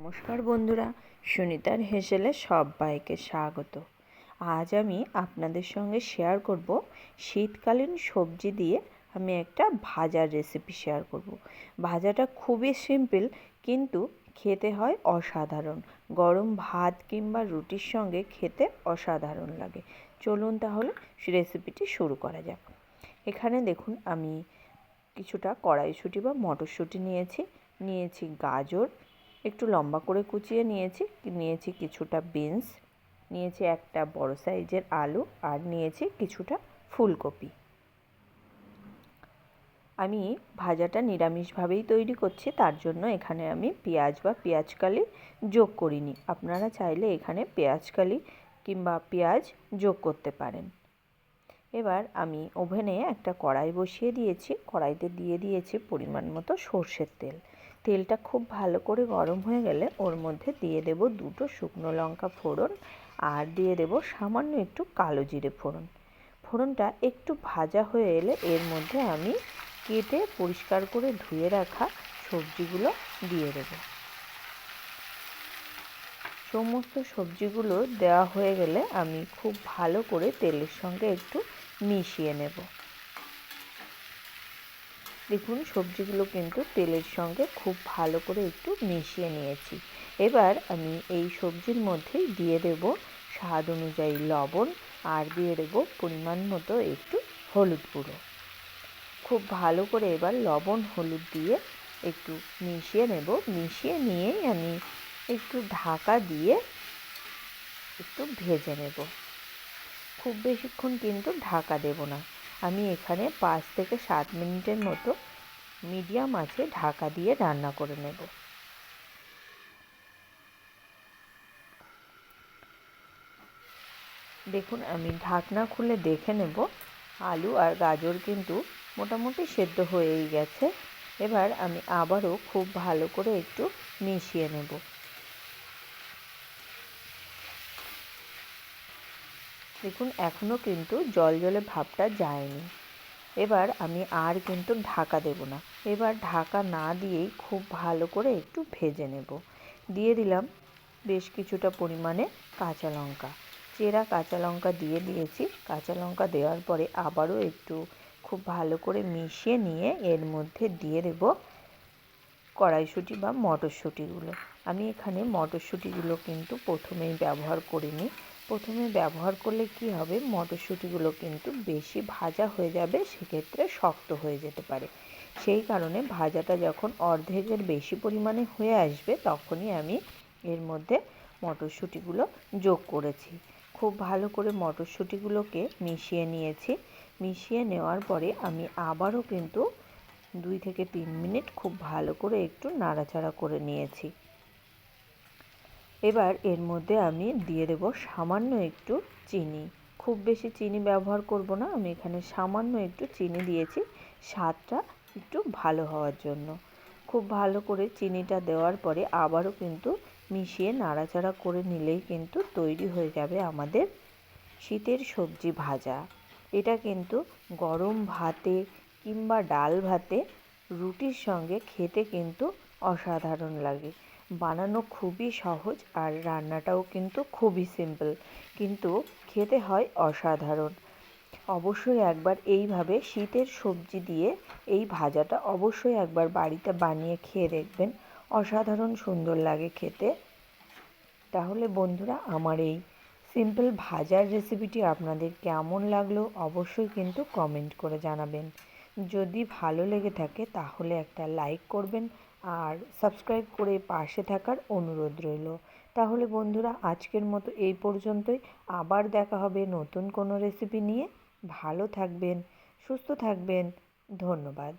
নমস্কার বন্ধুরা, সুনিতার হেসেলে সবাইকে স্বাগত। আজ আমি আপনাদের সঙ্গে শেয়ার করব শীতকালীন সবজি দিয়ে আমি একটা ভাজার রেসিপি শেয়ার করব। ভাজাটা খুবই সিম্পল কিন্তু খেতে হয় অসাধারণ। গরম ভাত কিংবা রুটির সঙ্গে খেতে অসাধারণ লাগে। চলুন তাহলে রেসিপিটি শুরু করা যাক। এখানে দেখুন, আমি কিছুটা কড়াইশুঁটি বা মটরশুঁটি নিয়েছি। নিয়েছি গাজর একটু লম্বা করে কুচিয়ে নিয়েছি নিয়েছি কিছুটা বিনস, নিয়েছি একটা বড় সাইজের আলু আর নিয়েছি কিছুটা ফুলকপি। আমি ভাজাটা নিরামিষভাবেই তৈরি করছি, তার জন্য এখানে আমি পেঁয়াজ বা পেঁয়াজকালি যোগ করিনি। আপনারা চাইলে এখানে পেঁয়াজকালি কিংবা পেঁয়াজ যোগ করতে পারেন। এবার আমি ওভেনে একটা কড়াই বসিয়ে দিয়েছি, কড়াইতে দিয়ে দিয়েছি পরিমাণ মতো সর্ষের তেল। তেলটা খুব ভালো করে গরম হয়ে গেলে ওর মধ্যে দিয়ে দেব দুটো শুকনো লঙ্কা ফোড়ন আর দিয়ে দেব সামান্য একটু কালো জিরে ফোড়ন। ফোড়নটা একটু ভাজা হয়ে এলে এর মধ্যে আমি কেটে পরিষ্কার করে ধুয়ে রাখা সবজিগুলো দিয়ে দেব। সমস্ত সবজিগুলো দেওয়া হয়ে গেলে আমি খুব ভালো করে তেলের সঙ্গে একটু মিশিয়ে নেব। দেখুন, সবজিগুলো কিন্তু তেলের সঙ্গে খুব ভালো করে একটু মিশিয়ে নিয়েছি। এবার আমি এই সবজির মধ্যেই দিয়ে দেব স্বাদ অনুযায়ী লবণ আর দিয়ে দেব পরিমাণ মতো একটু হলুদ গুঁড়ো। খুব ভালো করে এবার লবণ, হলুদ দিয়ে একটু মিশিয়ে নেব। মিশিয়ে নিয়েই আমি একটু ঢাকা দিয়ে একটু ভেজে নেব। খুব বেশিক্ষণ কিন্তু ঢাকা দেব না। আমি এখানে পাঁচ থেকে সাত মিনিটের মতো মিডিয়াম আছে, ঢাকা দিয়ে রান্না করে নেব। দেখুন, আমি ঢাকনা খুলে দেখে নেব। আলু আর গাজর কিন্তু মোটামুটি সেদ্ধ হয়েই গেছে। এবার আমি আবারও খুব ভালো করে একটু মিশিয়ে নেব। দেখুন এখনও কিন্তু জল জলে ভাবটা যায়নি। এবার আমি আর কিন্তু ঢাকা দেব না। এবার ঢাকা না দিয়েই খুব ভালো করে একটু ভেজে নেব। দিয়ে দিলাম বেশ কিছুটা পরিমাণে কাঁচা লঙ্কা। চেরা কাঁচা লঙ্কা দিয়ে দিয়েছি। কাঁচা লঙ্কা দেওয়ার পরে আবারও একটু খুব ভালো করে মিশিয়ে নিয়ে এর মধ্যে দিয়ে দেব কড়াইশুঁটি বা মটরশুঁটিগুলো। আমি এখানে মটরশুঁটিগুলো কিন্তু প্রথমেই ব্যবহার করিনি। প্রথমে ব্যবহার করলে কি হবে? মটরশুঁটিগুলো কিন্তু বেশি ভাজা হয়ে যাবে, সেক্ষেত্রে শক্ত হয়ে যেতে পারে। সেই কারণে ভাজাটা যখন অর্ধেকের বেশি পরিমাণে হয়ে আসবে, তখনই আমি এর মধ্যে মটরশুঁটিগুলো যোগ করেছি। খুব ভালো করে মটরশুঁটিগুলোকে মিশিয়ে নিয়েছি। মিশিয়ে নেওয়ার পরে আমি আবারও কিন্তু দুই থেকে তিন মিনিট খুব ভালো করে একটু নাড়াচাড়া করে নিয়েছি। এবার এর মধ্যে আমি দিয়ে দেব সামান্য একটু চিনি। খুব বেশি চিনি ব্যবহার করব না, আমি এখানে সামান্য একটু চিনি দিয়েছি। স্বাদটা একটু ভালো হওয়ার জন্য। খুব ভালো করে চিনিটা দেওয়ার পরে আবারও কিন্তু মিশিয়ে নাড়াচাড়া করে নিলেই কিন্তু তৈরি হয়ে যাবে আমাদের শীতের সবজি ভাজা। এটা কিন্তু গরম ভাতে কিংবা ডাল ভাতে রুটির সঙ্গে খেতে কিন্তু অসাধারণ লাগে। বানানো খুবই সহজ আর রান্নাটাও কিন্তু খুবই সিম্পল কিন্তু খেতে হয় অসাধারণ। অবশ্যই একবার এইভাবে শীতের সবজি দিয়ে এই ভাজাটা অবশ্যই একবার বাড়িতে বানিয়ে খেয়ে দেখবেন। অসাধারণ সুন্দর লাগে খেতে। তাহলে বন্ধুরা, আমার এই সিম্পল ভাজার রেসিপিটি আপনাদের কেমন লাগল অবশ্যই কিন্তু কমেন্ট করে জানাবেন। যদি ভালো লেগে থাকে তাহলে একটা লাইক করবেন আর সাবস্ক্রাইব করে পাশে থাকার অনুরোধ রইল। তাহলে বন্ধুরা, আজকের মতো এই পর্যন্তই। আবার দেখা হবে নতুন কোনো রেসিপি নিয়ে। ভালো থাকবেন, সুস্থ থাকবেন। ধন্যবাদ।